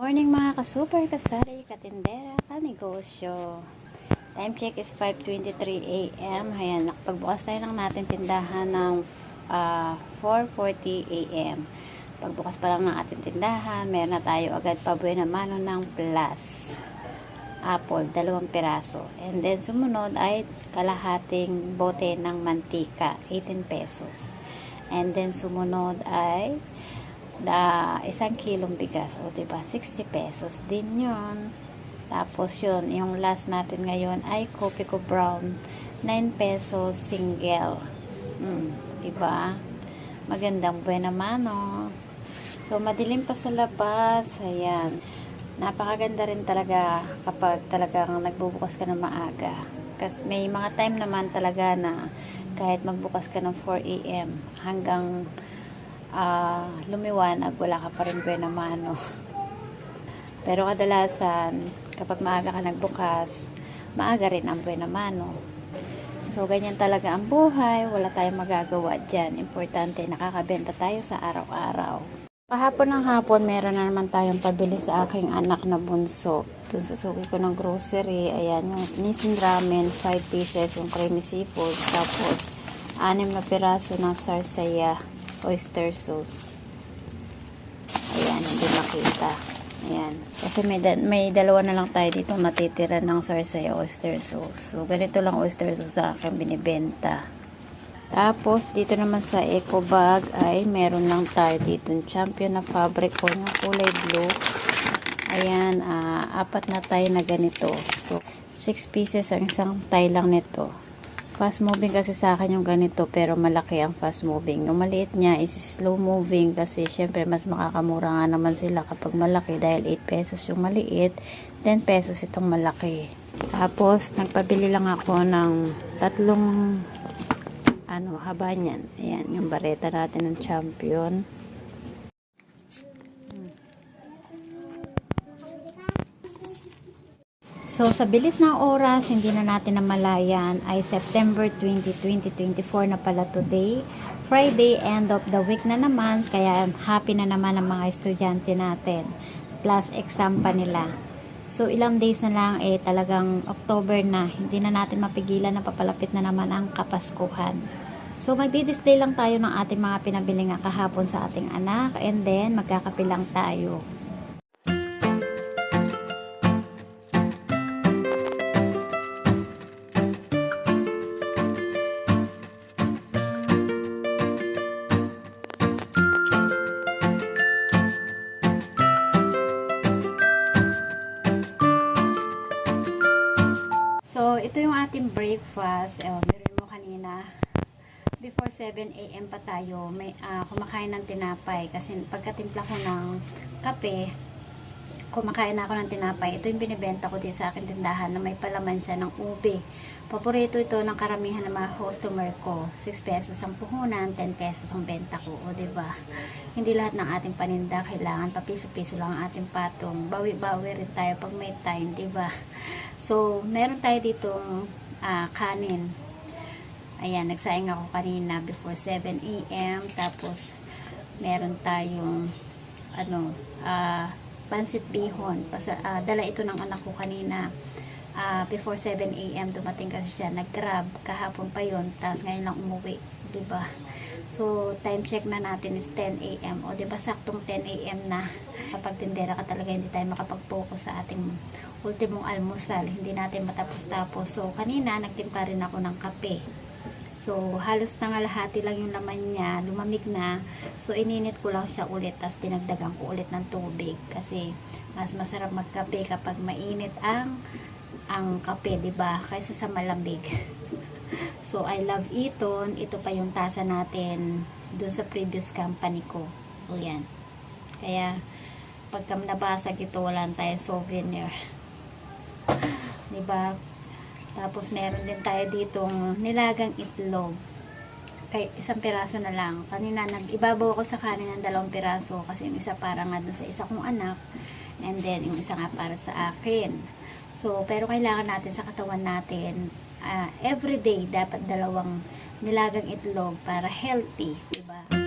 Morning mga ka-super, kasari, katindera, kanegosyo. Time check is 5.23 a.m. Ayan, nakapagbukas tayo ng natin tindahan ng ah, 4.40 a.m. Pagbukas pa lang ng ating tindahan, meron na tayo agad pabuhay na mano ng plus. Apple, dalawang piraso. And then sumunod ay kalahating bote ng mantika, 18 pesos. And then sumunod ay da isang kilong bigas o diba 60 pesos din yun tapos yun yung last natin ngayon ay kopi ko brown 9 pesos single mm, diba magandang buwan naman oh. so madilim pa sa labas ayan napakaganda rin talaga kapag talagang nagbubukas ka ng maaga kasi may mga time naman talaga na kahit magbukas ka ng 4 a.m. hanggang ah lumiwanag, wala ka pa rin buena mano. Pero kadalasan, kapag maaga ka nagbukas, maaga rin ang buena mano. So, ganyan talaga ang buhay. Wala tayong magagawa dyan. Importante, nakakabenta tayo sa araw-araw. Kahapon ng hapon, meron na naman tayong pabili sa aking anak na bunso. Doon sa suki ko ng grocery, ayan, yung Nissin Ramen, 5 pieces, yung creamy seafood, tapos, anim na piraso ng sarsaya, oyster sauce. Ayan, hindi makita. Ayan. Kasi may, da- may dalawa na lang tayo dito natitira ng sarsaya oyster sauce. So, ganito lang oyster sauce sa akin binibenta. Tapos, dito naman sa eco bag ay meron lang tayo dito champion na fabric ko yung kulay blue. Ayan, ah, apat na tayo na ganito. So, 6 pieces ang isang tie lang nito. Fast moving kasi sa akin yung ganito pero malaki ang fast moving. Yung maliit niya is slow moving kasi syempre mas makakamura nga naman sila kapag malaki dahil 8 pesos yung maliit, 10 pesos itong malaki. Tapos nagpabili lang ako ng tatlong ano, haba niyan. Ayan, yung bareta natin ng champion. So, sa bilis ng oras, hindi na natin namalayan ay September 20, 2024 na pala today. Friday, end of the week na naman, kaya happy na naman ang mga estudyante natin. Plus exam pa nila. So, ilang days na lang, eh, talagang October na. Hindi na natin mapigilan na papalapit na naman ang Kapaskuhan. So, magdi-display lang tayo ng ating mga pinabili nga kahapon sa ating anak and then magkakapilang tayo. Breakfast. Eh, meron mo kanina. Before 7 a.m. pa tayo, may ah, kumakain ng tinapay. Kasi pagkatimpla ko ng kape, kumakain ako ng tinapay. Ito yung binibenta ko din sa akin tindahan na may palaman siya ng ube. Paborito ito ng karamihan ng mga customer ko. 6 pesos ang puhunan, 10 pesos ang benta ko. O, ba? Hindi lahat ng ating paninda kailangan papiso-piso lang ang ating patong. Bawi-bawi rin tayo pag may time, ba? So, meron tayo ditong ah, kanin. Ayan, nagsaing ako kanina before 7 a.m. Tapos, meron tayong ano, ah, pansit bihon. Pasa, ah, dala ito ng anak ko kanina. Ah, before 7 a.m. dumating kasi siya. Nag-grab. Kahapon pa yon Tapos ngayon lang umuwi. 'Di ba So, time check na natin is 10 a.m. O, 'di ba saktong 10 a.m. na. Kapag tindera ka talaga, hindi tayo makapag-focus sa ating ultimong almusal. Hindi natin matapos-tapos. So, kanina, nagtimpa rin ako ng kape. So, halos nangalahati lang yung laman niya. Lumamig na. So, ininit ko lang siya ulit. Tapos, dinagdagan ko ulit ng tubig. Kasi, mas masarap magkape kapag mainit ang ang kape, 'di ba? Kaysa sa malamig. So, I love Eton. Ito pa yung tasa natin doon sa previous company ko. O yan. Kaya, pagka nabasag ito, wala tayong souvenir. 'Di ba? Tapos meron din tayo ditong nilagang itlog. Kay isang piraso na lang. Kanina nag-ibabaw ako sa kanin ng dalawang piraso kasi yung isa para nga doon sa isa kong anak and then yung isa nga para sa akin. So, pero kailangan natin sa katawan natin ah, everyday dapat dalawang nilagang itlog para healthy, 'di ba?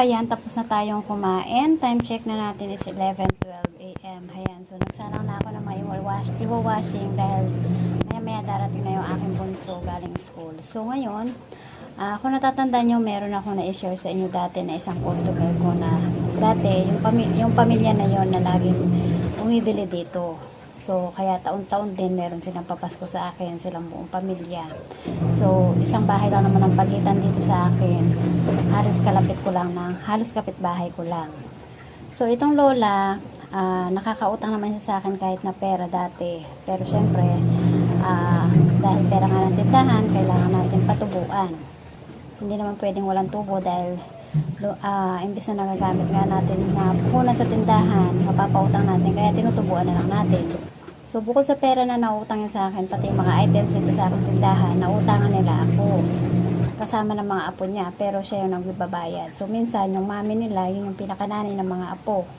So, hayan, tapos na tayong kumain. Time check na natin is 11.12 a.m. Hayan, so nagsalang na ako may iwawash, iwawashing dahil maya-maya darating na yung aking bunso galing school. So, ngayon, ah, kung natatandaan nyo, meron ako na i-share sa inyo dati na isang customer ko na dati, yung, pami- yung pamilya na yon na laging umibili dito. So, kaya taon-taon din meron silang papasko sa akin, silang buong pamilya. So, isang bahay lang naman ang pagitan dito sa akin. Halos kalapit ko lang ng, halos kapit bahay ko lang. So, itong lola, ah, nakakautang naman siya sa akin kahit na pera dati. Pero syempre, ah, dahil pera nga ng tindahan, kailangan natin patubuan. Hindi naman pwedeng walang tubo dahil ah, imbis na nagagamit nga natin na puhunan sa tindahan, mapapautang natin, kaya tinutubuan na lang natin. So, bukod sa pera na nautang sa akin, pati mga items dito sa aking tindahan, nautangan nila ako. Kasama ng mga apo niya, pero siya yung nagbabayad. So, minsan, yung mami nila, yun yung pinakanani ng mga apo.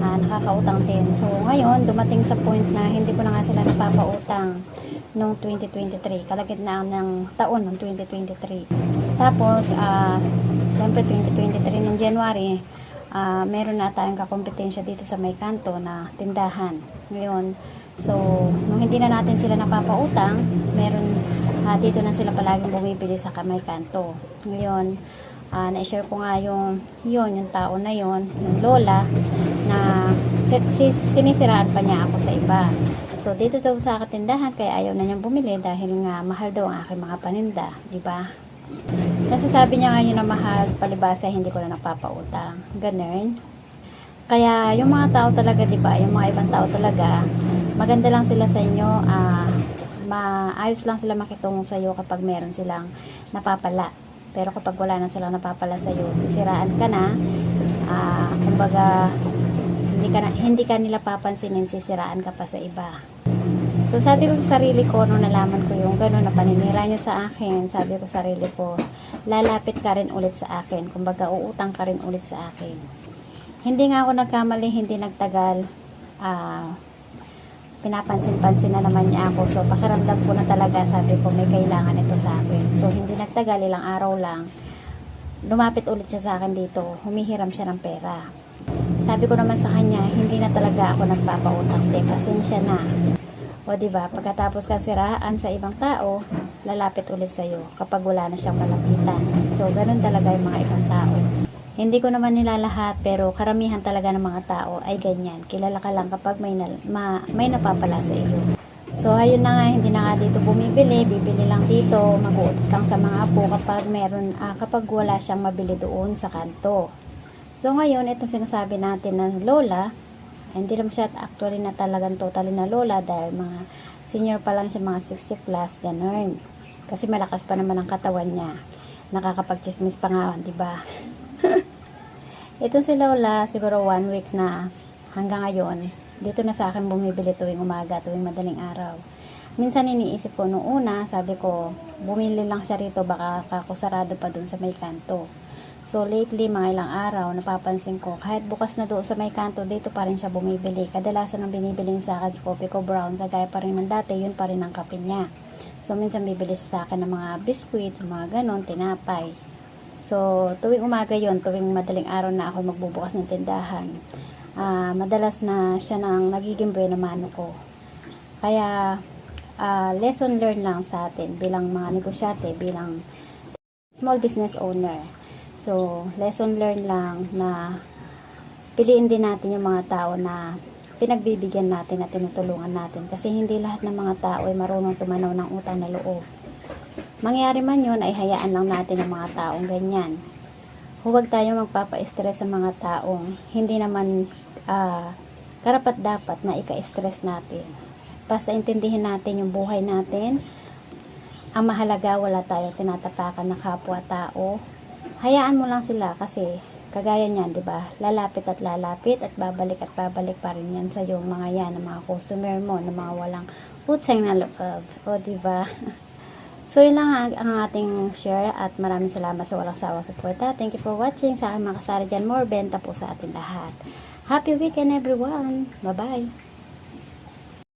na nakakautang din. So, ngayon, dumating sa point na hindi ko na nga sila napapautang noong 2023. Kalagitnaan ng taon ng 2023. Tapos, ah, siyempre 2023 ng January, ah, meron na tayong kakompetensya dito sa may kanto na tindahan. Ngayon, so, nung hindi na natin sila napapautang, meron ah, dito na sila palaging bumibili sa kamay kanto. Ngayon, ah, na-share ko nga yung yun, yung tao na yon yung lola, na si, si- sinisiraan pa niya ako sa iba. So, dito daw sa katindahan, kaya ayaw na niyang bumili dahil nga mahal daw ang aking mga paninda, di ba? Kasi sabi niya ngayon na mahal, palibasa hindi ko na napapautang. Ganun. Kaya yung mga tao talaga, di ba, yung mga ibang tao talaga, maganda lang sila sa inyo, ah, maayos lang sila makitungo sa iyo kapag meron silang napapala. Pero kapag wala na silang napapala sa iyo, sisiraan ka na, ah, kumbaga, hindi ka, na, hindi ka nila papansinin, sisiraan ka pa sa iba. So, sabi ko sa sarili ko, nung nalaman ko yung gano'n na paninira niya sa akin, sabi ko sa sarili ko, lalapit ka rin ulit sa akin. Kumbaga, uutang ka rin ulit sa akin. Hindi nga ako nagkamali, hindi nagtagal. Ah, pinapansin-pansin na naman niya ako. So, pakiramdam ko na talaga, sabi ko, may kailangan ito sa akin. So, hindi nagtagal, ilang araw lang. Lumapit ulit siya sa akin dito. Humihiram siya ng pera. Sabi ko naman sa kanya, hindi na talaga ako nagpapautang. Te, pasensya na. O ba, pagkatapos kang siraan sa ibang tao, lalapit ulit sa iyo kapag wala na siyang malapitan. So, ganun talaga yung mga ibang tao. Hindi ko naman nila lahat, pero karamihan talaga ng mga tao ay ganyan. Kilala ka lang kapag may, nal- ma- may napapala sa iyo. So, ayun na nga, hindi na nga dito bumibili, bibili lang dito, mag-uutos lang sa mga apo kapag meron, ah, kapag wala siyang mabili doon sa kanto. So, ngayon, ito sinasabi natin ng lola, hindi naman siya actually na talagang totally na lola dahil mga senior pa lang siya, mga 60 plus, ganun. Kasi malakas pa naman ang katawan niya. Nakakapag-chismis pa nga, di ba? Ito si Lola, siguro one week na hanggang ngayon, dito na sa akin bumibili tuwing umaga, tuwing madaling araw. Minsan iniisip ko nung una, sabi ko, bumili lang siya rito, baka kakusarado pa dun sa may kanto. So lately, mga ilang araw, napapansin ko, kahit bukas na doon sa may kanto, dito pa rin siya bumibili. Kadalasan ng binibiling sa akin sa coffee ko brown, kagaya pa rin ng dati, yun pa rin ang kape niya. So minsan bibili sa akin ng mga biskuit, mga ganon, tinapay. So, tuwing umaga yon tuwing madaling araw na ako magbubukas ng tindahan, ah, madalas na siya nang nagiging buena mano ko. Kaya, ah, lesson learned lang sa atin bilang mga negosyante, bilang small business owner. So, lesson learned lang na piliin din natin yung mga tao na pinagbibigyan natin at tinutulungan natin. Kasi hindi lahat ng mga tao ay marunong tumanaw ng utang na loob. Mangyari man yun, ay hayaan lang natin ang mga taong ganyan. Huwag tayo magpapa-stress sa mga taong hindi naman ah, karapat dapat na ika-stress natin. Basta intindihin natin yung buhay natin. Ang mahalaga, wala tayong tinatapakan na kapwa-tao. Hayaan mo lang sila kasi kagaya niyan, di ba? Lalapit at lalapit at babalik at babalik pa rin yan sa yung mga yan, ng mga customer mo, ng mga walang putsang na loob. O, di ba? So, yun lang ang, ang ating share at maraming salamat sa walang sawang suporta. Thank you for watching. Sa aking mga kasari dyan, more benta po sa ating lahat. Happy weekend everyone! Bye-bye!